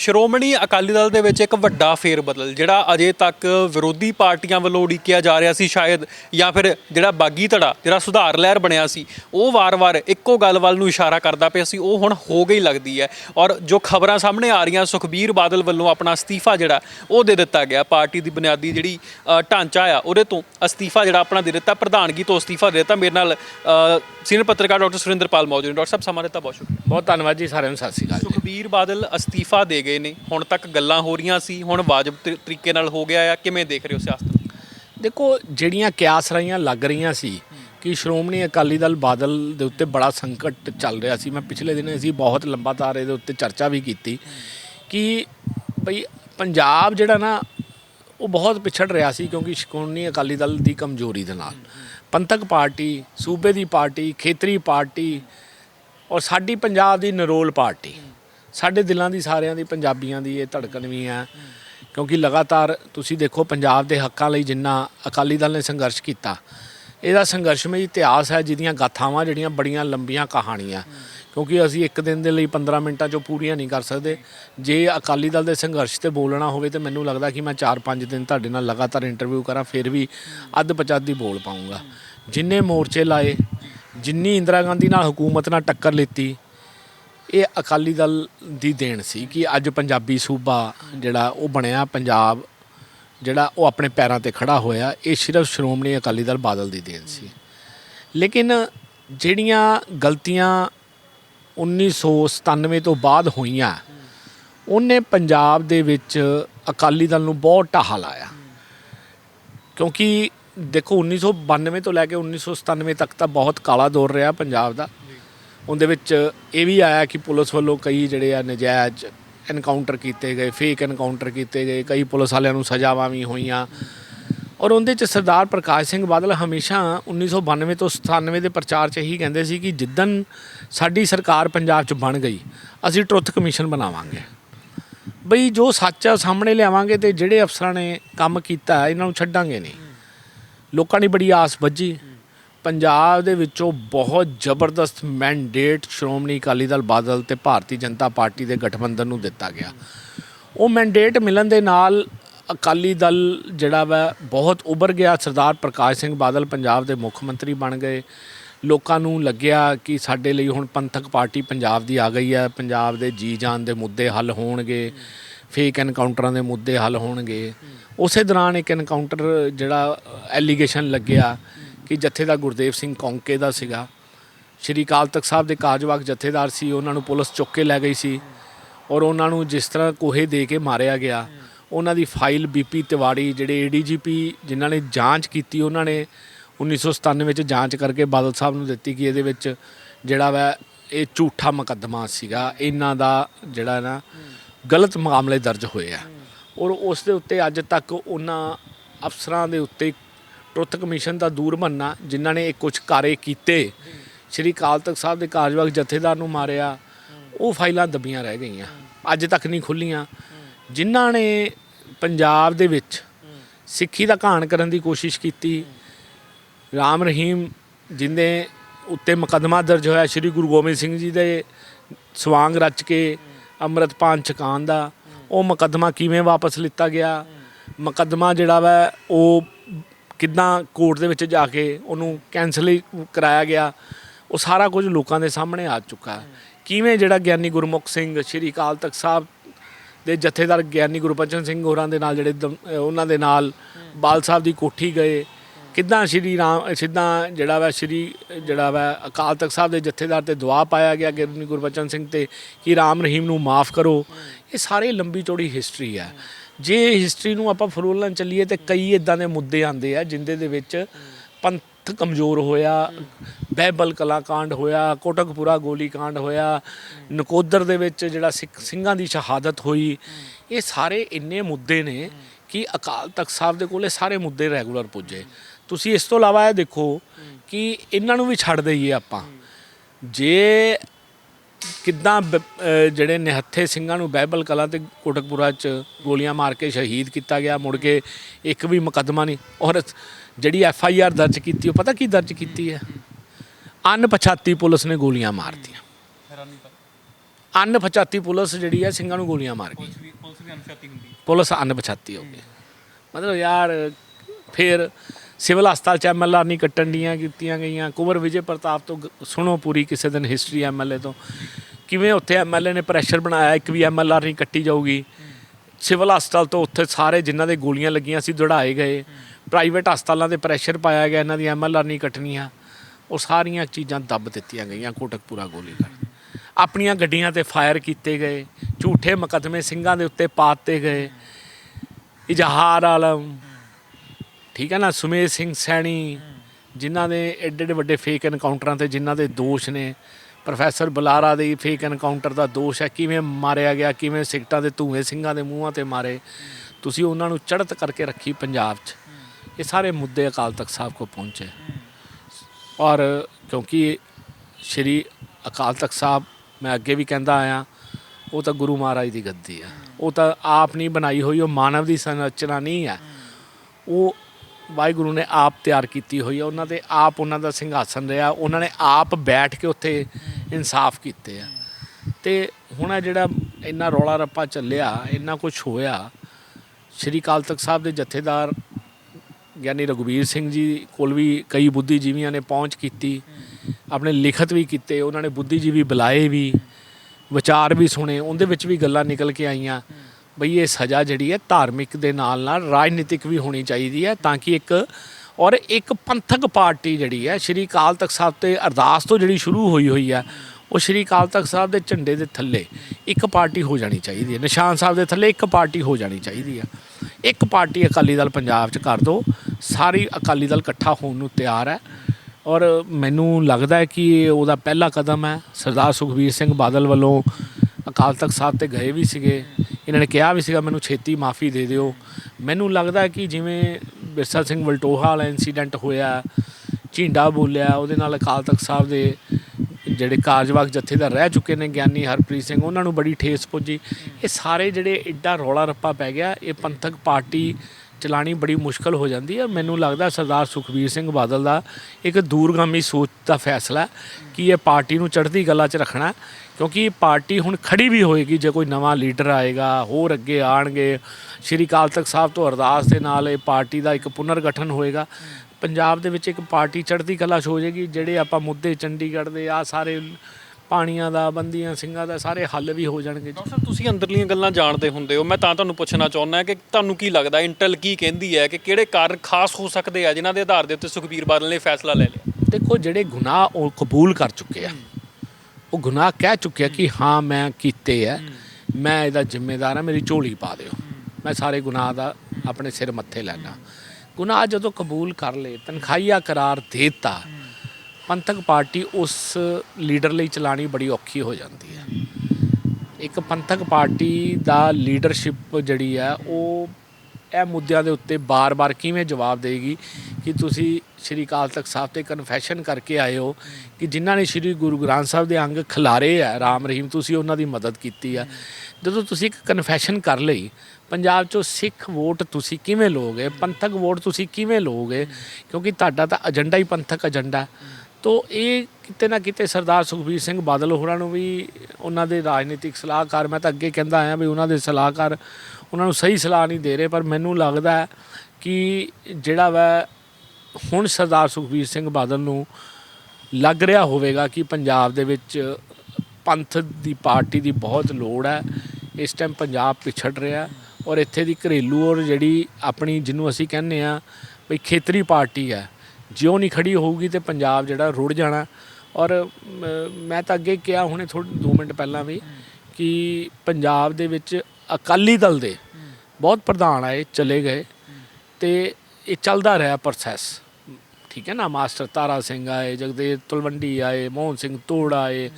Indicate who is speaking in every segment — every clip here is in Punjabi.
Speaker 1: ਸ਼੍ਰੋਮਣੀ ਅਕਾਲੀ ਦਲ ਦੇ ਵਿੱਚ ਇੱਕ ਵੱਡਾ ਫੇਰ ਬਦਲ ਜਿਹੜਾ ਅਜੇ ਤੱਕ ਵਿਰੋਧੀ ਪਾਰਟੀਆਂ ਵੱਲੋਂ ਉਡੀਕਿਆ ਜਾ ਰਿਹਾ ਸੀ ਸ਼ਾਇਦ ਜਾਂ ਫਿਰ ਜਿਹੜਾ ਬਾਗੀ ਧੜਾ ਜਿਹੜਾ ਸੁਧਾਰ ਲਹਿਰ ਬਣਿਆ ਸੀ ਉਹ ਵਾਰ-ਵਾਰ ਇੱਕੋ ਗੱਲ ਵੱਲ ਨੂੰ ਇਸ਼ਾਰਾ ਕਰਦਾ ਪਿਆ ਸੀ ਉਹ ਹੁਣ ਹੋ ਗਈ ਲੱਗਦੀ ਹੈ। ਔਰ ਜੋ ਖਬਰਾਂ ਸਾਹਮਣੇ ਆ ਰਹੀਆਂ ਸੁਖਬੀਰ ਬਾਦਲ ਵੱਲੋਂ ਆਪਣਾ ਅਸਤੀਫਾ ਜਿਹੜਾ ਉਹ ਦੇ ਦਿੱਤਾ ਗਿਆ। ਪਾਰਟੀ ਦੀ ਬੁਨਿਆਦੀ ਜਿਹੜੀ ਢਾਂਚਾ ਆ ਉਹਦੇ ਤੋਂ ਅਸਤੀਫਾ ਜਿਹੜਾ ਆਪਣਾ ਦੇ ਦਿੱਤਾ ਪ੍ਰਧਾਨਗੀ ਤੋਂ ਅਸਤੀਫਾ ਦੇ ਦਿੱਤਾ। ਮੇਰੇ ਨਾਲ ਸੀਨੀਅਰ ਪੱਤਰਕਾਰ ਡਾਕਟਰ ਸੁਰਿੰਦਰ ਪਾਲ ਮੌਜੂਦ ਨੇ। ਡਾਕਟਰ ਸਾਹਿਬ ਸਮਾਂ ਦਿੱਤਾ ਬਹੁਤ ਸ਼ੁਕਰੀਆ।
Speaker 2: ਬਹੁਤ ਧੰਨਵਾਦ ਜੀ ਸਾਰਿਆਂ ਨੂੰ ਸਤਿ ਸ਼੍ਰੀ ਅਕਾਲ
Speaker 1: ਸੁਖਬੀਰ ਬਾਦਲ ਅਸਤੀਫਾ ਦੇ ਗਏ ਨੇ। ਹੁਣ ਤੱਕ ਗੱਲਾਂ ਹੋ ਰਹੀਆਂ ਸੀ, ਹੁਣ ਵਾਜਬ ਤਰੀ- ਤਰੀਕੇ ਨਾਲ ਹੋ ਗਿਆ ਆ। ਕਿਵੇਂ ਦੇਖ ਰਹੇ ਹੋ ਸਿਆਸਤ ਨੂੰ?
Speaker 2: ਦੇਖੋ, ਜਿਹੜੀਆਂ ਕਿਆਸ ਰਾਈਆਂ ਲੱਗ ਰਹੀਆਂ ਸੀ ਕਿ ਸ਼੍ਰੋਮਣੀ ਅਕਾਲੀ ਦਲ ਬਾਦਲ ਦੇ ਉੱਤੇ ਬੜਾ ਸੰਕਟ ਚੱਲ ਰਿਹਾ ਸੀ। ਮੈਂ ਪਿਛਲੇ ਦਿਨ ਅਸੀਂ ਬਹੁਤ ਲੰਬਾ ਤਾਰ ਇਹਦੇ ਉੱਤੇ ਚਰਚਾ ਵੀ ਕੀਤੀ ਕਿ ਭਈ ਪੰਜਾਬ ਜਿਹੜਾ ਨਾ, ਉਹ ਬਹੁਤ ਪਿਛੜ ਰਿਹਾ ਸੀ ਕਿਉਂਕਿ ਸ਼੍ਰੋਮਣੀ ਅਕਾਲੀ ਦਲ ਦੀ ਕਮਜ਼ੋਰੀ ਦੇ ਨਾਲ। ਪੰਥਕ ਪਾਰਟੀ, ਸੂਬੇ ਦੀ ਪਾਰਟੀ, ਖੇਤਰੀ ਪਾਰਟੀ ਔਰ ਸਾਡੀ ਪੰਜਾਬ ਦੀ ਨਰੋਲ ਪਾਰਟੀ। ਸਾਡੇ ਦਿਲਾਂ ਦੀ ਸਾਰਿਆਂ ਦੀ, ਪੰਜਾਬੀਆਂ ਦੀ ਇਹ ਧੜਕਣ ਵੀ ਹੈ। ਕਿਉਂਕਿ ਲਗਾਤਾਰ ਤੁਸੀਂ ਦੇਖੋ ਪੰਜਾਬ ਦੇ ਹੱਕਾਂ ਲਈ ਜਿੰਨਾ ਅਕਾਲੀ ਦਲ ਨੇ ਸੰਘਰਸ਼ ਕੀਤਾ, ਇਹਦਾ ਸੰਘਰਸ਼ਮਈ ਇਤਿਹਾਸ ਹੈ ਜਿਹਦੀਆਂ ਗਾਥਾਵਾਂ ਜਿਹੜੀਆਂ ਬੜੀਆਂ ਲੰਬੀਆਂ ਕਹਾਣੀਆਂ। ਕਿਉਂਕਿ ਅਸੀਂ ਇੱਕ ਦਿਨ ਦੇ ਲਈ 15 ਮਿੰਟਾਂ 'ਚੋਂ ਪੂਰੀਆਂ ਨਹੀਂ ਕਰ ਸਕਦੇ। ਜੇ ਅਕਾਲੀ ਦਲ ਦੇ ਸੰਘਰਸ਼ ਤੇ ਬੋਲਣਾ ਹੋਵੇ ਤੇ ਮੈਨੂੰ ਲੱਗਦਾ ਕਿ ਮੈਂ 4-5 ਦਿਨ ਤੁਹਾਡੇ ਨਾਲ ਲਗਾਤਾਰ ਇੰਟਰਵਿਊ ਕਰਾਂ, ਫਿਰ ਵੀ ਅੱਧ ਪਚਾਦੀ ਬੋਲ ਪਾਉਂਗਾ ਜਿੰਨੇ ਮੋਰਚੇ ਲਾਏ, ਜਿੰਨੀ ਇੰਦਰਾ ਗਾਂਧੀ ਨਾਲ ਹਕੂਮਤ ਨਾਲ ਟੱਕਰ ਲਿੱਤੀ ਇਹ ਅਕਾਲੀ ਦਲ ਦੀ ਦੇਣ ਸੀ ਕਿ ਅੱਜ ਪੰਜਾਬੀ ਸੂਬਾ ਜਿਹੜਾ ਉਹ ਬਣਿਆ, ਪੰਜਾਬ ਜਿਹੜਾ ਉਹ ਆਪਣੇ ਪੈਰਾਂ ਤੇ ਖੜਾ ਹੋਇਆ, ਇਹ ਸਿਰਫ ਸ਼੍ਰੋਮਣੀ ਅਕਾਲੀ ਦਲ ਬਾਦਲ ਦੀ ਦੇਣ ਸੀ। ਲੇਕਿਨ ਜਿਹੜੀਆਂ ਗਲਤੀਆਂ 1997 ਤੋਂ ਬਾਅਦ ਹੋਈਆਂ, ਉਹਨੇ ਪੰਜਾਬ ਦੇ ਵਿੱਚ ਅਕਾਲੀ ਦਲ ਨੂੰ ਬਹੁਤ ਢਾਹ ਲਾਇਆ। ਕਿਉਂਕਿ ਦੇਖੋ 1992 ਤੋਂ ਲੈ ਕੇ 1997 ਤੱਕ ਤਾਂ ਬਹੁਤ ਕਾਲਾ ਦੌਰ ਰਿਹਾ ਪੰਜਾਬ ਦਾ। ਉਹਦੇ ਵਿੱਚ ਇਹ ਵੀ ਆਇਆ ਕਿ ਪੁਲਿਸ ਵੱਲੋਂ ਕਈ ਜਿਹੜੇ ਆ ਨਜਾਇਜ਼ ਐਨਕਾਊਂਟਰ ਕੀਤੇ ਗਏ ਫੇਕ ਐਨਕਾਊਂਟਰ ਕੀਤੇ ਗਏ, ਕਈ ਪੁਲਿਸ ਵਾਲਿਆਂ ਨੂੰ ਸਜ਼ਾਵਾਂ ਵੀ ਹੋਈਆਂ। ਔਰ ਉਹਦੇ ਚ ਸਰਦਾਰ ਪ੍ਰਕਾਸ਼ ਸਿੰਘ ਬਾਦਲ ਹਮੇਸ਼ਾ 1992 ਤੋਂ 97 ਦੇ ਪ੍ਰਚਾਰ ਚ ਇਹੀ ਕਹਿੰਦੇ ਸੀ ਕਿ ਜਿੱਦਨ ਸਾਡੀ ਸਰਕਾਰ ਪੰਜਾਬ ਚ ਬਣ ਗਈ, ਅਸੀਂ ਟਰੁੱਥ ਕਮਿਸ਼ਨ ਬਣਾਵਾਂਗੇ। ਬਈ ਜੋ ਸੱਚ ਆ ਸਾਹਮਣੇ ਲਿਆਵਾਂਗੇ ਤੇ ਜਿਹੜੇ ਅਫਸਰਾਂ ਨੇ ਕੰਮ ਕੀਤਾ, ਇਹਨਾਂ ਨੂੰ ਛੱਡਾਂਗੇ ਨਹੀਂ। ਲੋਕਾਂ ਦੀ ਬੜੀ ਆਸ ਵੱਜੀ। ਪੰਜਾਬ ਦੇ ਵਿੱਚੋਂ ਬਹੁਤ ਜ਼ਬਰਦਸਤ ਮੈਂਡੇਟ ਸ਼੍ਰੋਮਣੀ ਅਕਾਲੀ ਦਲ ਬਾਦਲ ਤੇ ਭਾਰਤੀ ਜਨਤਾ ਪਾਰਟੀ ਦੇ ਗਠਬੰਧਨ ਨੂੰ ਦਿੱਤਾ ਗਿਆ। ਉਹ ਮੈਂਡੇਟ ਮਿਲਣ ਦੇ ਨਾਲ ਅਕਾਲੀ ਦਲ ਜਿਹੜਾ ਵਾ ਬਹੁਤ ਉੱਭਰ ਗਿਆ। ਸਰਦਾਰ ਪ੍ਰਕਾਸ਼ ਸਿੰਘ ਬਾਦਲ ਪੰਜਾਬ ਦੇ ਮੁੱਖ ਮੰਤਰੀ ਬਣ ਗਏ। ਲੋਕਾਂ ਨੂੰ ਲੱਗਿਆ ਕਿ ਸਾਡੇ ਲਈ ਹੁਣ ਪੰਥਕ ਪਾਰਟੀ ਪੰਜਾਬ ਦੀ ਆ ਗਈ ਹੈ। ਪੰਜਾਬ ਦੇ ਜੀ ਜਾਨ ਦੇ ਮੁੱਦੇ ਹੱਲ ਹੋਣਗੇ। ਫੇਕ ਐਨਕਾਊਂਟਰਾਂ ਦੇ ਮੁੱਦੇ ਹੱਲ ਹੋਣਗੇ। ਉਸੇ ਦੌਰਾਨ ਇੱਕ ਐਨਕਾਊਂਟਰ ਜਿਹੜਾ ਐਲੀਗੇਸ਼ਨ ਲੱਗਿਆ। ਕਿ ਜਥੇਦਾਰ ਗੁਰਦੇਵ ਸਿੰਘ ਕੌਂਕੇ ਦਾ ਸੀਗਾ। ਸ਼੍ਰੀ ਅਕਾਲ ਤਖਤ ਸਾਹਿਬ ਦੇ ਕਾਰਜਵਾਹਕ ਜਥੇਦਾਰ ਸੀ, ਉਹਨਾਂ ਨੂੰ ਪੁਲਿਸ ਚੁੱਕ ਕੇ ਲੈ ਗਈ ਸੀ ਔਰ ਉਹਨਾਂ ਨੂੰ ਜਿਸ ਤਰ੍ਹਾਂ ਕੋਹੇ ਦੇ ਕੇ ਮਾਰਿਆ ਗਿਆ, ਉਹਨਾਂ ਦੀ ਫਾਈਲ ਬੀਪੀ ਤਿਵਾੜੀ ਜਿਹੜੇ ਏਡੀਜੀਪੀ ਜਿਨ੍ਹਾਂ ਨੇ ਜਾਂਚ ਕੀਤੀ, ਉਹਨਾਂ ਨੇ 1997 ਵਿੱਚ ਜਾਂਚ ਕਰਕੇ ਬਾਦਲ ਸਾਹਿਬ ਨੂੰ ਦਿੱਤੀ ਕਿ ਇਹਦੇ ਵਿੱਚ ਜਿਹੜਾ ਵਾ ਇਹ ਝੂਠਾ ਮੁਕੱਦਮਾ ਸੀਗਾ, ਇਹਨਾਂ ਦਾ ਜਿਹੜਾ ਨਾ ਗਲਤ ਮਾਮਲੇ ਦਰਜ ਹੋਏ ਆ। ਔਰ ਉਸ ਦੇ ਉੱਤੇ ਅੱਜ ਤੱਕ ਉਹਨਾਂ ਅਫਸਰਾਂ ਦੇ ਉੱਤੇ ਟਰੁੱਥ ਕਮਿਸ਼ਨ ਦਾ ਦੂਰ ਮੰਨਣਾ ਜਿਨ੍ਹਾਂ ਨੇ ਇਹ ਕੁਝ ਕਾਰੇ ਕੀਤੇ। ਸ਼੍ਰੀ ਅਕਾਲ ਤਖਤ ਸਾਹਿਬ ਦੇ ਕਾਰਜਵਾਹਕ ਜਥੇਦਾਰ ਨੂੰ ਮਾਰਿਆ। ਉਹ ਫਾਈਲਾਂ ਦੱਬੀਆਂ ਰਹਿ ਗਈਆਂ। ਅੱਜ ਤੱਕ ਨਹੀਂ ਖੁੱਲੀਆਂ। ਜਿਨ੍ਹਾਂ ਨੇ ਪੰਜਾਬ ਦੇ ਵਿੱਚ ਸਿੱਖੀ ਦਾ ਘਾਣ ਕਰਨ ਦੀ ਕੋਸ਼ਿਸ਼ ਕੀਤੀ, ਰਾਮ ਰਹੀਮ ਜਿੰਦੇ ਉੱਤੇ ਮੁਕੱਦਮਾ ਦਰਜ ਹੋਇਆ ਸ੍ਰੀ ਗੁਰੂ ਗੋਬਿੰਦ ਸਿੰਘ ਜੀ ਦੇ ਸਵਾਂਗ ਰਚ ਕੇ ਅੰਮ੍ਰਿਤਪਾਨ ਛਕਾਨ ਦਾ, ਉਹ ਮੁਕੱਦਮਾ ਕਿਵੇਂ ਵਾਪਸ ਲਿੱਤਾ ਗਿਆ? ਮੁਕੱਦਮਾ ਜਿਹੜਾ ਵਾ, ਉਹ ਕਿੱਦਾਂ ਕੋਰਟ ਦੇ ਵਿੱਚ ਜਾ ਕੇ ਉਹਨੂੰ ਕੈਂਸਲ ਹੀ ਕਰਾਇਆ ਗਿਆ, ਉਹ ਸਾਰਾ ਕੁਝ ਲੋਕਾਂ ਦੇ ਸਾਹਮਣੇ ਆ ਚੁੱਕਾ। ਹੈ ਕਿਵੇਂ ਜਿਹੜਾ ਗਿਆਨੀ ਗੁਰਮੁਖ ਸਿੰਘ, ਸ੍ਰੀ ਅਕਾਲ ਤਖਤ ਸਾਹਿਬ ਦੇ ਜਥੇਦਾਰ ਗਿਆਨੀ ਗੁਰਬਚਨ ਸਿੰਘ ਹੋਰਾਂ ਦੇ ਨਾਲ ਜਿਹੜੇ ਦਮ- ਉਹਨਾਂ ਦੇ ਨਾਲ ਬਾਲ ਸਾਹਿਬ ਦੀ ਕੋਠੀ ਗਏ। ਕਿੱਦਾਂ ਸ਼੍ਰੀ ਰਾਮ, ਸਿੱਧਾ ਜਿਹੜਾ ਵਾ ਸ਼੍ਰੀ, ਜਿਹੜਾ ਵਾ ਅਕਾਲ ਤਖਤ ਸਾਹਿਬ ਦੇ ਜਥੇਦਾਰ ਤੇ ਦੁਆ ਪਾਇਆ ਗਿਆ ਗਿਆਨੀ ਗੁਰਬਚਨ ਸਿੰਘ ਤੇ ਕਿ ਰਾਮ ਰਹੀਮ ਨੂੰ ਮਾਫ ਕਰੋ। ਇਹ ਸਾਰੇ ਲੰਬੀ ਚੌੜੀ ਹਿਸਟਰੀ ਹੈ। ਜੇ ਹਿਸਟਰੀ ਨੂੰ ਆਪਾਂ ਫਰੋਲਣ ਚੱਲੀਏ ਤੇ ਕਈ ਇਦਾਂ ਦੇ ਮੁੱਦੇ ਆਉਂਦੇ ਆ ਜਿੰਦੇ ਦੇ ਵਿੱਚ ਪੰਥ ਕਮਜ਼ੋਰ ਹੋਇਆ, ਬਹਿਬਲ ਕਲਾਕਾਂਡ ਹੋਇਆ, ਕੋਟਕਪੁਰਾ ਗੋਲੀकांड ਹੋਇਆ, ਨਕੋਦਰ ਦੇ ਵਿੱਚ ਜਿਹੜਾ ਸਿੱਖ ਸਿੰਘਾਂ ਦੀ ਸ਼ਹਾਦਤ ਹੋਈ, ਇਹ ਸਾਰੇ ਇੰਨੇ ਮੁੱਦੇ ਨੇ ਕਿ ਅਕਾਲ ਤਖਤ ਸਾਹਿਬ ਦੇ ਕੋਲੇ ਸਾਰੇ ਮੁੱਦੇ ਰੈਗੂਲਰ ਪੁੱਜੇ। ਤੁਸੀਂ ਇਸ ਤੋਂ ਇਲਾਵਾ ਇਹ ਦੇਖੋ ਕਿ ਇਹਨਾਂ ਨੂੰ ਵੀ ਛੱਡ ਦਈਏ ਆਪਾਂ। ਜੇ ਕਿੱਦਾਂ ਬ- ਅਹ ਜਿਹੜੇ ਨਿਹੱਥੇ ਸਿੰਘਾਂ ਨੂੰ ਬਾਈਬਲ ਕਲਾ ਤੇ ਕੋਟਕਪੂਰਾ ਚ ਗੋਲੀਆਂ ਮਾਰ ਕੇ ਸ਼ਹੀਦ ਕੀਤਾ ਗਿਆ ਮੁੜ ਕੇ ਇੱਕ ਵੀ ਮੁਕੱਦਮਾ ਨਹੀਂ। ਔਰ ਜਿਹੜੀ ਐਫ ਆਈ ਆਰ ਦਰਜ ਕੀਤੀ ਉਹ ਪਤਾ ਕੀ ਦਰਜ ਕੀਤੀ ਹੈ? ਅਨਪਛਾਤੀ ਪੁਲਿਸ ਨੇ ਗੋਲੀਆਂ ਮਾਰਤੀਆਂ ਅਨਪਛਾਤੀ ਪੁਲਿਸ ਜਿਹੜੀ ਹੈ ਸਿੰਘਾਂ ਨੂੰ ਗੋਲੀਆਂ ਮਾਰ ਗਈ।
Speaker 1: ਪੁਲਿਸ ਵੀ ਪੁਲਿਸ ਵੀ ਅਨਸ਼ਾਤੀ ਹੁੰਦੀ
Speaker 2: ਪੁਲਿਸ ਅਨਪਛਾਤੀ ਹੋ ਗਈ। ਮਤਲਬ ਯਾਰ ਫਿਰ ਸਿਵਲ ਹਸਪਤਾਲ ਚ ਐਮਐਲਆਰ ਨਹੀਂ ਕੱਟਣ ਦੀਆਂ ਕੀਤੀਆਂ ਗਈਆਂ। ਕੁਵਰ ਵਿਜੇ ਪ੍ਰਤਾਪ ਤੋਂ ਗ- ਸੁਣੋ ਪੂਰੀ ਕਿਸੇ ਦਿਨ ਹਿਸਟਰੀ ਐਮਐਲਏ ਤੋਂ। ਕਿਵੇਂ ਉੱਥੇ ਐਮਐਲਏ ਨੇ ਪ੍ਰੈਸ਼ਰ ਬਣਾਇਆ, ਇੱਕ ਵੀ ਐਮਐਲਆਰ ਨਹੀਂ ਕੱਟੀ ਜਾਊਗੀ। ਸਿਵਲ ਹਸਪਤਾਲ ਤੋਂ ਉੱਥੇ ਸਾਰੇ ਜਿਨ੍ਹਾਂ ਦੇ ਗੋਲੀਆਂ ਲੱਗੀਆਂ ਸੀ ਦੌੜਾਏ ਗਏ। ਪ੍ਰਾਈਵੇਟ ਹਸਪਤਾਲਾਂ ਦੇ ਪ੍ਰੈਸ਼ਰ ਪਾਇਆ ਗਿਆ, ਇਹਨਾਂ ਦੀ ਐਮਐਲਆਰ ਨਹੀਂ ਕੱਟਣੀਆਂ। ਉਹ ਸਾਰੀਆਂ ਚੀਜ਼ਾਂ ਦੱਬ ਦਿੱਤੀਆਂ ਗਈਆਂ ਕੋਟਕਪੂਰਾ ਗੋਲੀकांड ਆਪਣੀਆਂ ਗੱਡੀਆਂ ਤੇ ਫਾਇਰ ਕੀਤੇ ਗਏ, ਝੂਠੇ ਮੁਕੱਦਮੇ ਸਿੰਘਾਂ ਦੇ ਉੱਤੇ ਪਾਤੇ ਗਏ। ਇਜ਼ਹਾਰ ਆਲਮ ਠੀਕ ਹੈ ਨਾ ਸੁਮੇਸ਼ ਸਿੰਘ ਸੈਣੀ ਜਿਨ੍ਹਾਂ ਦੇ ਐਡੇ ਐਡੇ ਵੱਡੇ ਫੇਕ ਐਨਕਾਊਂਟਰਾਂ ਤੇ ਜਿਨ੍ਹਾਂ ਦੇ ਦੋਸ਼ ਨੇ। ਪ੍ਰੋਫੈਸਰ ਬੁਲਾਰਾ ਦੇ ਫੇਕ ਐਨਕਾਊਂਟਰ ਦਾ ਦੋਸ਼ ਹੈ ਕਿਵੇਂ ਮਾਰਿਆ ਗਿਆ ਕਿਵੇਂ ਸਿਗਟਾਂ ਦੇ ਧੂਏ ਸਿੰਘਾਂ ਦੇ ਮੂੰਹਾਂ ਤੇ ਮਾਰੇ। ਤੁਸੀਂ ਉਹਨਾਂ ਨੂੰ ਚੜ੍ਹਤ ਕਰਕੇ ਰੱਖੀ ਪੰਜਾਬ 'ਚ। ਇਹ ਸਾਰੇ ਮੁੱਦੇ ਅਕਾਲ ਤਖਤ ਸਾਹਿਬ ਕੋ ਪਹੁੰਚੇ। ਔਰ ਕਿਉਂਕਿ ਸ਼੍ਰੀ ਅਕਾਲ ਤਖਤ ਸਾਹਿਬ ਮੈਂ ਅੱਗੇ ਵੀ ਕਹਿੰਦਾ ਆਇਆ ਉਹ ਤਾਂ ਗੁਰੂ ਮਹਾਰਾਜ ਦੀ ਗੱਦੀ ਆ ਉਹ ਤਾਂ ਆਪ ਨਹੀਂ ਬਣਾਈ ਹੋਈ ਉਹ ਮਾਨਵ ਦੀ ਸੰਰਚਨਾ ਨਹੀਂ ਹੈ। ਉਹ ਵਾਹਿਗੁਰੂ ਨੇ ਆਪ ਤਿਆਰ ਕੀਤੀ ਹੋਈ ਹੈ ਉਹਨਾਂ ਦੇ ਆਪ ਉਹਨਾਂ ਦਾ ਸਿੰਘਾਸਨ ਰਿਹਾ। ਉਹਨਾਂ ਨੇ ਆਪ ਬੈਠ ਕੇ ਉੱਥੇ ਇਨਸਾਫ ਕੀਤੇ ਆ। ਤੇ ਹੁਣ ਇਹ ਜਿਹੜਾ ਇੰਨਾ ਰੌਲਾ ਰੱਪਾ ਚੱਲਿਆ, ਇੰਨਾ ਕੁਝ ਹੋਇਆ, ਸ਼੍ਰੀ ਅਕਾਲ ਤਖਤ ਸਾਹਿਬ ਦੇ ਜਥੇਦਾਰ ਗਿਆਨੀ ਰਘੁਵੀਰ ਸਿੰਘ ਜੀ ਕੋਲ ਵੀ ਕਈ ਬੁੱਧੀਜੀਵੀਆਂ ਨੇ ਪਹੁੰਚ ਕੀਤੀ, ਆਪਣੇ ਲਿਖਤ ਵੀ ਕੀਤੇ, ਉਹਨਾਂ ਨੇ ਬੁੱਧੀਜੀਵੀ ਬੁਲਾਏ ਵੀ, ਵਿਚਾਰ ਵੀ ਸੁਣੇ, ਉਹਦੇ ਵਿੱਚ ਵੀ ਗੱਲਾਂ ਨਿਕਲ ਕੇ ਆਈਆਂ। ਬਈ ਇਹ ਸਜ਼ਾ ਜਿਹੜੀ ਹੈ ਧਾਰਮਿਕ ਦੇ ਨਾਲ ਨਾਲ ਰਾਜਨੀਤਿਕ ਵੀ ਹੋਣੀ ਚਾਹੀਦੀ ਹੈ ਤਾਂ ਕਿ ਇੱਕ ਔਰ ਇੱਕ ਪੰਥਕ ਪਾਰਟੀ ਜਿਹੜੀ ਹੈ, ਸ਼੍ਰੀ ਅਕਾਲ ਤਖਤ ਸਾਹਿਬ ਤੇ ਅਰਦਾਸ ਤੋਂ ਜਿਹੜੀ ਸ਼ੁਰੂ ਹੋਈ ਹੋਈ ਹੈ, ਉਹ ਸ਼੍ਰੀ ਅਕਾਲ ਤਖਤ ਸਾਹਿਬ ਦੇ ਝੰਡੇ ਦੇ ਥੱਲੇ ਇੱਕ ਪਾਰਟੀ ਹੋ ਜਾਣੀ ਚਾਹੀਦੀ ਹੈ। ਨਿਸ਼ਾਨ ਸਾਹਿਬ ਦੇ ਥੱਲੇ ਇੱਕ ਪਾਰਟੀ ਹੋ ਜਾਣੀ ਚਾਹੀਦੀ ਹੈ। ਇੱਕ ਪਾਰਟੀ ਅਕਾਲੀ ਦਲ ਪੰਜਾਬ 'ਚ ਕਰ ਦੋ। ਸਾਰੀ ਅਕਾਲੀ ਦਲ ਇਕੱਠਾ ਹੋਣ ਨੂੰ ਤਿਆਰ ਹੈ। ਔਰ ਮੈਨੂੰ ਲੱਗਦਾ ਹੈ ਕਿ ਇਹ ਉਹਦਾ ਪਹਿਲਾ ਕਦਮ ਹੈ। ਸਰਦਾਰ ਸੁਖਬੀਰ ਸਿੰਘ ਬਾਦਲ ਵੱਲੋਂ ਅਕਾਲ ਤਖਤ ਸਾਹਿਬ ਤੇ ਗਏ ਵੀ ਸੀਗੇ। ਇਹਨਾਂ ਨੇ ਕਿਹਾ ਵੀ ਸੀਗਾ, ਮੈਨੂੰ ਛੇਤੀ ਮਾਫੀ ਦੇ ਦਿਓ। ਮੈਨੂੰ ਲੱਗਦਾ ਕਿ ਜਿਵੇਂ ਬਿਰਸਾ ਸਿੰਘ ਵਲਟੋਹਾ ਵਾਲਾ ਇਨਸੀਡੈਂਟ ਹੋਇਆ, ਝਿੰਡਾ ਬੋਲਿਆ, ਉਹਦੇ ਨਾਲ ਅਕਾਲ ਤਖਤ ਸਾਹਿਬ ਦੇ ਜਿਹੜੇ ਕਾਰਜਵਾਕ ਜਥੇਦਾਰ ਰਹਿ ਚੁੱਕੇ ਨੇ, ਗਿਆਨੀ ਹਰਪ੍ਰੀਤ ਸਿੰਘ, ਉਹਨਾਂ ਨੂੰ ਬੜੀ ਠੇਸ ਪੁੱਜੀ। ਇਹ ਸਾਰੇ ਜਿਹੜੇ ਐਡਾ ਰੌਲਾ ਰੱਪਾ ਪੈ ਗਿਆ, ਇਹ ਪੰਥਕ ਪਾਰਟੀ ਚਲਾਣੀ ਬੜੀ ਮੁਸ਼ਕਲ ਹੋ ਜਾਂਦੀ ਹੈ। ਮੈਨੂੰ ਲੱਗਦਾ ਸਰਦਾਰ ਸੁਖਬੀਰ ਸਿੰਘ ਬਾਦਲ ਦਾ ਇੱਕ ਦੂਰਗਾਮੀ ਸੋਚ ਦਾ ਫੈਸਲਾ ਕਿ ਇਹ ਪਾਰਟੀ ਨੂੰ ਚੜ੍ਹਦੀ ਗੱਲਾਂ 'ਚ ਰੱਖਣਾ ਕਿਉਂਕਿ ਇਹ ਪਾਰਟੀ ਹੁਣ ਖੜੀ ਵੀ ਹੋਏਗੀ ਜੇ ਕੋਈ ਨਵਾਂ ਲੀਡਰ ਆਏਗਾ ਹੋਰ ਅੱਗੇ ਆਣਗੇ। ਸ਼੍ਰੀ ਅਕਾਲ ਤਖਤ ਸਾਹਿਬ ਤੋਂ ਅਰਦਾਸ ਦੇ ਨਾਲ ਇਹ ਪਾਰਟੀ ਦਾ ਇੱਕ ਪੁਨਰਗਠਨ ਹੋਏਗਾ। ਪੰਜਾਬ ਦੇ ਵਿੱਚ ਇੱਕ ਪਾਰਟੀ ਚੜ੍ਹਦੀ ਕਲਾ ਹੋ ਜਾਏਗੀ ਜਿਹੜੇ ਆਪਾਂ ਮੁੱਦੇ ਚੰਡੀਗੜ੍ਹ ਦੇ ਆ ਸਾਰੇ ਪਾਣੀਆਂ ਦਾ ਬੰਦੀਆਂ ਸਿੰਘਾਂ ਦਾ ਸਾਰੇ ਹੱਲ ਵੀ ਹੋ ਜਾਣਗੇ।
Speaker 1: ਡਾਕਟਰ ਸਾਹਿਬ ਤੁਸੀਂ ਅੰਦਰਲੀਆਂ ਗੱਲਾਂ ਜਾਣਦੇ ਹੁੰਦੇ ਹੋ। ਮੈਂ ਤਾਂ ਤੁਹਾਨੂੰ ਪੁੱਛਣਾ ਚਾਹੁੰਦਾ ਕਿ ਤੁਹਾਨੂੰ ਕੀ ਲੱਗਦਾ ਇੰਟਲ ਕੀ ਕਹਿੰਦੀ ਹੈ ਕਿ ਕਿਹੜੇ ਕਾਰਨ ਖਾਸ ਹੋ ਸਕਦੇ ਆ ਜਿਨ੍ਹਾਂ ਦੇ ਆਧਾਰ ਦੇ ਉੱਤੇ ਸੁਖਬੀਰ ਬਾਦਲ ਨੇ ਫੈਸਲਾ ਲੈ ਲਿਆ?
Speaker 2: ਦੇਖੋ ਜਿਹੜੇ ਗੁਨਾਹ ਉਹ ਕਬੂਲ ਕਰ ਚੁੱਕੇ ਆ। ਉਹ ਗੁਨਾਹ ਕਹਿ ਚੁੱਕੇ ਆ ਕਿ ਹਾਂ। ਮੈਂ ਕੀਤੇ ਆ ਮੈਂ ਇਹਦਾ ਜ਼ਿੰਮੇਦਾਰ ਆ ਮੇਰੀ ਝੋਲੀ ਪਾ ਦਿਓ। ਮੈਂ ਸਾਰੇ ਗੁਨਾਹ ਦਾ ਆਪਣੇ ਸਿਰ ਮੱਥੇ ਲੈਣਾ ਗੁਨਾਹ ਜਦੋਂ ਕਬੂਲ ਕਰ ਲਏ ਤਨਖਾਹੀਆ ਕਰਾਰ ਦੇਤਾ ਪੰਥਕ ਪਾਰਟੀ ਉਸ ਲੀਡਰ ਲਈ ਚਲਾਣੀ ਬੜੀ ਔਖੀ ਹੋ ਜਾਂਦੀ ਹੈ ਇੱਕ ਪੰਥਕ ਪਾਰਟੀ ਦਾ ਲੀਡਰਸ਼ਿਪ ਜਿਹੜੀ ਹੈ ਉਹ ਇਹ ਮੁੱਦਿਆਂ ਦੇ ਉੱਤੇ ਬਾਰ-ਬਾਰ ਕਿਵੇਂ ਜਵਾਬ ਦੇਗੀ ਕਿ ਤੁਸੀਂ ਸ਼੍ਰੀ ਅਕਾਲ ਤਖਤ ਸਾਹਿਬ ਤੇ ਕਨਫੈਸ਼ਨ ਕਰਕੇ ਆਏ ਹੋ ਕਿ ਜਿਨ੍ਹਾਂ ਨੇ ਸ਼੍ਰੀ ਗੁਰੂ ਗ੍ਰੰਥ ਸਾਹਿਬ ਦੇ ਅੰਗ ਖਿਲਾਰੇ ਆ, ਰਾਮ ਰਹੀਮ, ਤੁਸੀਂ ਉਹਨਾਂ ਦੀ ਮਦਦ ਕੀਤੀ ਆ। ਜਦੋਂ ਤੁਸੀਂ ਇੱਕ ਕਨਫੈਸ਼ਨ ਕਰ ਲਈ, ਪੰਜਾਬ ਚੋਂ ਸਿੱਖ ਵੋਟ ਤੁਸੀਂ ਕਿਵੇਂ ਲੋਗੇ? ਪੰਥਕ ਵੋਟ ਤੁਸੀਂ ਕਿਵੇਂ ਲੋਗੇ? ਕਿਉਂਕਿ ਤੁਹਾਡਾ ਤਾਂ ਏਜੰਡਾ ਹੀ ਪੰਥਕ ਏਜੰਡਾ ਤੋ ਇਹ ਕਿਤੇ ਨਾ ਕਿਤੇ ਸਰਦਾਰ ਸੁਖਬੀਰ ਸਿੰਘ ਬਾਦਲ ਹੋਰਾਂ ਨੂੰ ਵੀ ਉਹਨਾਂ ਦੇ ਰਾਜਨੀਤਿਕ ਸਲਾਹਕਾਰ, ਮੈਂ ਤਾਂ ਅੱਗੇ ਕਹਿੰਦਾ ਆਇਆ ਵੀ ਉਹਨਾਂ ਦੇ ਸਲਾਹਕਾਰ ਉਹਨਾਂ ਨੂੰ ਸਹੀ ਸਲਾਹ ਨਹੀਂ ਦੇ ਰਹੇ, ਪਰ ਮੈਨੂੰ ਲੱਗਦਾ ਹੈ ਕਿ ਜਿਹੜਾ ਵਾ ਹੁਣ ਸਰਦਾਰ ਸੁਖਬੀਰ ਸਿੰਘ ਬਾਦਲ ਨੂੰ ਲੱਗ ਰਿਹਾ ਹੋਵੇਗਾ ਕਿ ਪੰਜਾਬ ਦੇ ਵਿੱਚ ਪੰਥ ਦੀ ਪਾਰਟੀ ਦੀ ਬਹੁਤ ਲੋੜ ਹੈ, ਇਸ ਟਾਈਮ ਪੰਜਾਬ ਪਿਛੜ ਰਿਹਾ ਔਰ ਇੱਥੇ ਦੀ ਘਰੇਲੂ ਔਰ ਜਿਹੜੀ ਆਪਣੀ ਜਿਹਨੂੰ ਅਸੀਂ ਕਹਿੰਦੇ ਆ ਵੀ ਖੇਤਰੀ ਪਾਰਟੀ ਹੈ ਜਿਉਂ ਨਹੀਂ ਖੜੀ ਹੋਊਗੀ ਤੇ ਪੰਜਾਬ ਜਿਹੜਾ ਰੁੜ ਜਾਣਾ। ਔਰ ਮ, ਮੈਂ ਤਾਂ ਅੱਗੇ ਕਿਹਾ ਹੁਣੇ ਥੋੜੇ 2 ਮਿੰਟ ਪਹਿਲਾਂ ਵੀ ਕਿ ਪੰਜਾਬ ਦੇ ਵਿੱਚ ਅਕਾਲੀ ਦਲ ਦੇ ਬਹੁਤ ਪ੍ਰਧਾਨ ਆਏ ਚਲੇ ਗਏ ਤੇ ਇਹ ਚੱਲਦਾ ਰਿਹਾ ਪ੍ਰੋਸੈਸ ਠੀਕ ਹੈ ਨਾ ਮਾਸਟਰ ਤਾਰਾ ਸਿੰਘ ਆਏ ਜਗਦੇਵ ਤਲਵੰਡੀ ਆਏ ਮੋਹਨ ਸਿੰਘ ਤੋੜ ਆਏ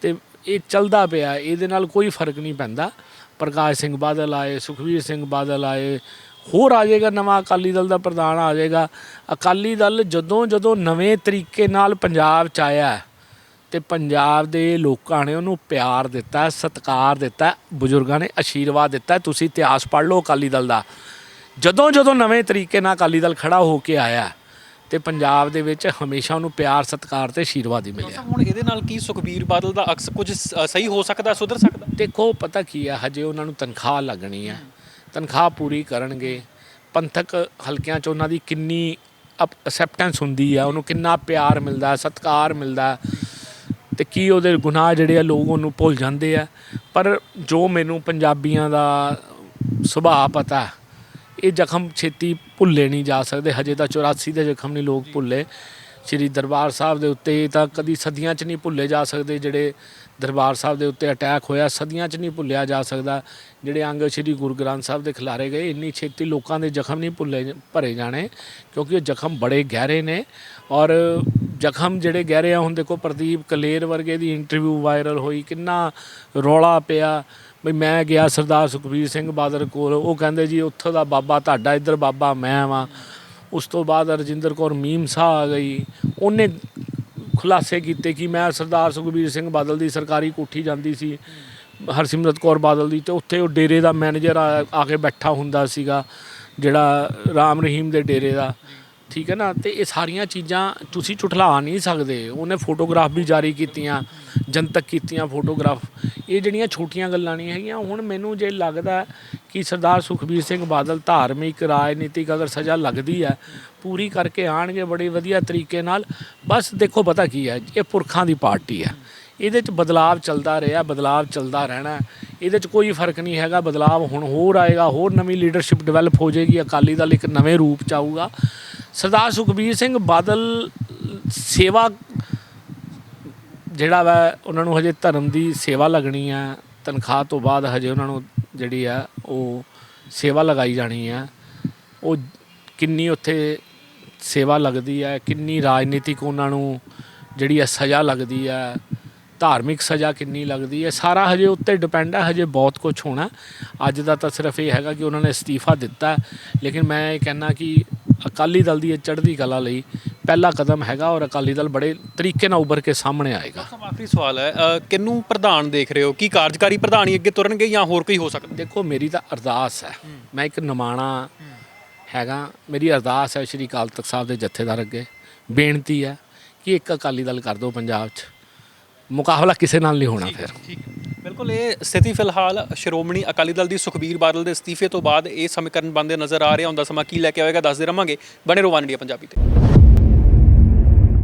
Speaker 2: ਤੇ ਇਹ ਚੱਲਦਾ ਪਿਆ ਇਹਦੇ ਨਾਲ ਕੋਈ ਫ਼ਰਕ ਨਹੀਂ ਪੈਂਦਾ। ਪ੍ਰਕਾਸ਼ ਸਿੰਘ ਬਾਦਲ ਆਏ ਸੁਖਵੀਰ ਸਿੰਘ ਬਾਦਲ ਆਏ ਹੋਰ ਆ ਜਾਏਗਾ ਨਵਾਂ ਅਕਾਲੀ ਦਲ ਦਾ ਪ੍ਰਧਾਨ ਆ ਜਾਏਗਾ। ਅਕਾਲੀ ਦਲ ਜਦੋਂ ਜਦੋਂ ਨਵੇਂ ਤਰੀਕੇ ਨਾਲ ਪੰਜਾਬ ਚ ਆਇਆ ਤੇ ਪੰਜਾਬ ਦੇ ਲੋਕਾਂ ਨੇ ਉਹਨੂੰ ਪਿਆਰ ਦਿੱਤਾ ਸਤਿਕਾਰ ਦਿੱਤਾ ਬਜ਼ੁਰਗਾਂ ਨੇ ਆਸ਼ੀਰਵਾਦ ਦਿੱਤਾ ਤੁਸੀਂ ਇਤਿਹਾਸ ਪੜ੍ਹ ਲਓ ਅਕਾਲੀ ਦਲ ਦਾ। ਜਦੋਂ ਜਦੋਂ ਨਵੇਂ ਤਰੀਕੇ ਨਾਲ ਅਕਾਲੀ ਦਲ ਖੜਾ ਹੋ ਕੇ ਆਇਆ ਤੇ ਪੰਜਾਬ ਦੇ ਵਿੱਚ ਹਮੇਸ਼ਾ ਉਹਨੂੰ ਪਿਆਰ ਸਤਿਕਾਰ ਤੇ ਆਸ਼ੀਰਵਾਦ ਹੀ ਮਿਲਿਆ।
Speaker 1: ਹੁਣ ਇਹਦੇ ਨਾਲ ਕੀ ਸੁਖਬੀਰ ਬਾਦਲ ਦਾ ਅਕਸ ਕੁਝ ਸਹੀ ਹੋ ਸਕਦਾ ਸੁਧਰ ਸਕਦਾ?
Speaker 2: ਦੇਖੋ ਪਤਾ ਕੀ ਹੈ ਹਜੇ ਉਹਨਾਂ ਨੂੰ ਤਨਖਾਹ ਲੱਗਣੀ ਹੈ। ਤਨਖਾਹ ਪੂਰੀ ਕਰਨਗੇ। ਪੰਥਕ ਹਲਕਿਆਂ 'ਚ ਉਹਨਾਂ ਦੀ ਕਿੰਨੀ ਅਸੈਪਟੈਂਸ ਹੁੰਦੀ ਹੈ ਉਹਨੂੰ ਕਿੰਨਾ ਪਿਆਰ ਮਿਲਦਾ, ਸਤਿਕਾਰ ਮਿਲਦਾ ਤੇ ਕੀ ਉਹਦੇ ਗੁਨਾਹ ਜਿਹੜੇ ਆ ਲੋਕ ਉਹਨੂੰ ਭੁੱਲ ਜਾਂਦੇ ਆ। ਪਰ ਜੋ ਮੈਨੂੰ ਪੰਜਾਬੀਆਂ ਦਾ ਸੁਭਾਅ ਪਤਾ, ਇਹ ਜ਼ਖਮ ਛੇਤੀ ਭੁੱਲੇ ਨਹੀਂ ਜਾ ਸਕਦੇ। ਹਜੇ ਤਾਂ 84 ਦੇ ਜ਼ਖਮ ਨਹੀਂ ਲੋਕ ਭੁੱਲੇ। ਸ੍ਰੀ ਦਰਬਾਰ ਸਾਹਿਬ ਦੇ ਉੱਤੇ ਤਾਂ ਕਦੀ ਸਦੀਆਂ 'ਚ ਨਹੀਂ ਭੁੱਲੇ ਜਾ ਸਕਦੇ ਜਿਹੜੇ ਦਰਬਾਰ ਸਾਹਿਬ ਦੇ ਉੱਤੇ ਅਟੈਕ ਹੋਇਆ, ਸਦੀਆਂ 'ਚ ਨਹੀਂ ਭੁੱਲਿਆ ਜਾ ਸਕਦਾ। ਜਿਹੜੇ ਅੰਗ ਸ੍ਰੀ ਗੁਰੂ ਗ੍ਰੰਥ ਸਾਹਿਬ ਦੇ ਖਿਲਾਰੇ ਗਏ, ਇੰਨੀ ਛੇਤੀ ਲੋਕਾਂ ਦੇ ਜ਼ਖਮ ਨਹੀਂ ਭੁੱਲੇ ਭਰੇ ਜਾਣੇ, ਕਿਉਂਕਿ ਉਹ ਜ਼ਖਮ ਬੜੇ ਗਹਿਰੇ ਨੇ। ਔਰ ਜ਼ਖਮ ਜਿਹੜੇ ਗਹਿਰੇ ਆ, ਹੁਣ ਦੇਖੋ ਪ੍ਰਦੀਪ ਕਲੇਰ ਵਰਗੇ ਦੀ ਇੰਟਰਵਿਊ ਵਾਇਰਲ ਹੋਈ, ਕਿੰਨਾ ਰੌਲਾ ਪਿਆ। ਵੀ ਮੈਂ ਗਿਆ ਸਰਦਾਰ ਸੁਖਬੀਰ ਸਿੰਘ ਬਾਦਲ ਕੋਲ, ਉਹ ਕਹਿੰਦੇ ਜੀ, ਉੱਥੋਂ ਦਾ ਬਾਬਾ ਤੁਹਾਡਾ, ਇੱਧਰ ਬਾਬਾ ਮੈਂ ਵਾਂ। ਉਸ ਤੋਂ ਬਾਅਦ ਰਜਿੰਦਰ ਕੌਰ ਮੀਮ ਸਾਹ ਆ ਗਈ। ਉਹਨੇ ਖੁਲਾਸੇ ਕੀਤੇ ਕਿ ਮੈਂ ਸਰਦਾਰ ਸੁਖਬੀਰ ਸਿੰਘ ਬਾਦਲ ਦੀ ਸਰਕਾਰੀ ਕੋਠੀ ਜਾਂਦੀ ਸੀ, ਹਰਸਿਮਰਤ ਕੌਰ ਬਾਦਲ ਦੀ, ਤੇ ਉੱਥੇ ਉਹ ਡੇਰੇ ਦਾ ਮੈਨੇਜਰ ਆ ਆ ਕੇ ਬੈਠਾ ਹੁੰਦਾ ਸੀਗਾ, ਜਿਹੜਾ ਰਾਮ ਰਹੀਮ ਦੇ ਡੇਰੇ ਦਾ। ਠੀਕ ਹੈ ਨਾ? ਤੇ ਇਹ ਸਾਰੀਆਂ ਚੀਜ਼ਾਂ ਤੁਸੀਂ ਝੁਠਲਾ ਨਹੀਂ ਸਕਦੇ। ਉਹਨੇ ਫੋਟੋਗ੍ਰਾਫ ਵੀ ਜਾਰੀ ਕੀਤੀਆਂ, ਜਨਤਕ ਕੀਤੀਆਂ ਫੋਟੋਗ੍ਰਾਫ ਇਹ ਜਿਹੜੀਆਂ ਛੋਟੀਆਂ ਗੱਲਾਂ ਨਹੀਂ ਹੈਗੀਆਂ, ਹੁਣ ਮੈਨੂੰ ਜੇ ਲੱਗਦਾ ਕਿ ਸਰਦਾਰ ਸੁਖਬੀਰ ਸਿੰਘ ਬਾਦਲ ਧਾਰਮਿਕ, ਰਾਜਨੀਤਿਕ ਅਗਰ ਸਜ਼ਾ ਲੱਗਦੀ ਹੈ, ਪੂਰੀ ਕਰਕੇ ਆਣਗੇ ਬੜੇ ਵਧੀਆ ਤਰੀਕੇ ਨਾਲ। ਬਸ ਦੇਖੋ ਪਤਾ ਕੀ ਹੈ, ਇਹ ਪੁਰਖਾਂ ਦੀ ਪਾਰਟੀ ਹੈ। ਇਹਦੇ 'ਚ ਬਦਲਾਵ ਚੱਲਦਾ ਰਿਹਾ, ਬਦਲਾਵ ਚੱਲਦਾ ਰਹਿਣਾ ਇਹਦੇ 'ਚ ਕੋਈ ਫ਼ਰਕ ਨਹੀਂ ਹੈਗਾ, ਬਦਲਾਵ ਹੁਣ ਹੋਰ ਆਏਗਾ, ਹੋਰ ਨਵੀਂ ਲੀਡਰਸ਼ਿਪ ਡਿਵੈਲਪ ਹੋ ਜਾਏਗੀ, ਅਕਾਲੀ ਦਲ ਇੱਕ ਨਵੇਂ ਰੂਪ ਚ ਆਊਗਾ। ਸਰਦਾਰ ਸੁਖਬੀਰ ਸਿੰਘ ਬਾਦਲ ਸੇਵਾ ਜਿਹੜਾ ਵਾ, ਉਹਨਾਂ ਨੂੰ ਹਜੇ ਧਰਮ ਦੀ ਸੇਵਾ ਲੱਗਣੀ ਆ। ਤਨਖਾਹ ਤੋਂ ਬਾਅਦ ਹਜੇ ਉਹਨਾਂ ਨੂੰ ਜਿਹੜੀ ਆ, ਉਹ ਸੇਵਾ ਲਗਾਈ ਜਾਣੀ ਆ। ਉਹ ਕਿੰਨੀ ਉੱਥੇ ਸੇਵਾ ਲੱਗਦੀ ਹੈ ਕਿੰਨੀ ਰਾਜਨੀਤਿਕ ਉਹਨਾਂ ਨੂੰ ਜਿਹੜੀ ਆ ਸਜ਼ਾ ਲੱਗਦੀ ਹੈ ਧਾਰਮਿਕ ਸਜ਼ਾ ਕਿੰਨੀ ਲੱਗਦੀ ਹੈ ਸਾਰਾ ਹਜੇ ਉੱਤੇ ਡਿਪੈਂਡ ਹੈ ਹਜੇ ਬਹੁਤ ਕੁਝ ਹੋਣਾ। ਅੱਜ ਦਾ ਤਾਂ ਸਿਰਫ ਇਹ ਹੈਗਾ ਕਿ ਉਹਨਾਂ ਨੇ ਅਸਤੀਫਾ ਦਿੱਤਾ। ਲੇਕਿਨ ਮੈਂ ਇਹ ਕਹਿਣਾ ਕਿ ਅਕਾਲੀ ਦਲ ਦੀ ਇਹ ਚੜ੍ਹਦੀ ਕਲਾ ਲਈ ਪਹਿਲਾ ਕਦਮ ਹੈਗਾ ਔਰ ਅਕਾਲੀ ਦਲ ਬੜੇ ਤਰੀਕੇ ਨਾਲ ਉੱਭਰ ਕੇ ਸਾਹਮਣੇ ਆਏਗਾ।
Speaker 1: ਆਖਰੀ ਸਵਾਲ ਹੈ ਅ, ਕਿਹਨੂੰ ਪ੍ਰਧਾਨ ਦੇਖ ਰਹੇ ਹੋ? ਕੀ ਕਾਰਜਕਾਰੀ ਪ੍ਰਧਾਨ ਹੀ ਅੱਗੇ ਤੁਰਨਗੇ ਜਾਂ ਹੋਰ ਕੋਈ ਹੋ ਸਕਦਾ?
Speaker 2: ਦੇਖੋ ਮੇਰੀ ਤਾਂ ਅਰਦਾਸ ਹੈ। ਮੈਂ ਇੱਕ ਨਿਮਾਣਾ ਹੈਗਾ। ਮੇਰੀ ਅਰਦਾਸ ਹੈ ਸ਼੍ਰੀ ਅਕਾਲ ਤਖਤ ਸਾਹਿਬ ਦੇ ਜਥੇਦਾਰ ਅੱਗੇ। ਬੇਨਤੀ ਹੈ ਕਿ ਇੱਕ ਅਕਾਲੀ ਦਲ ਕਰ ਦਿਓ ਪੰਜਾਬ 'ਚ। ਮੁਕਾਬਲਾ ਕਿਸੇ ਨਾਲ ਨਹੀਂ ਹੋਣਾ ਫਿਰ।
Speaker 1: ਠੀਕ ਬਿਲਕੁਲ, ਇਹ ਸਥਿਤੀ ਫਿਲਹਾਲ ਸ਼੍ਰੋਮਣੀ ਅਕਾਲੀ ਦਲ ਦੀ ਸੁਖਬੀਰ ਬਾਦਲ ਦੇ ਅਸਤੀਫੇ ਤੋਂ ਬਾਅਦ ਇਹ ਸਮੀਕਰਨ ਬਣਦੇ ਨਜ਼ਰ ਆ ਰਿਹਾ। ਹੁੰਦਾ ਸਮਾਂ ਕੀ ਲੈ ਕੇ ਆਵੇਗਾ, ਦੱਸਦੇ ਰਵਾਂਗੇ। ਬਣੇ ਰੋ ਇੰਡੀਆ ਪੰਜਾਬੀ ਤੇ।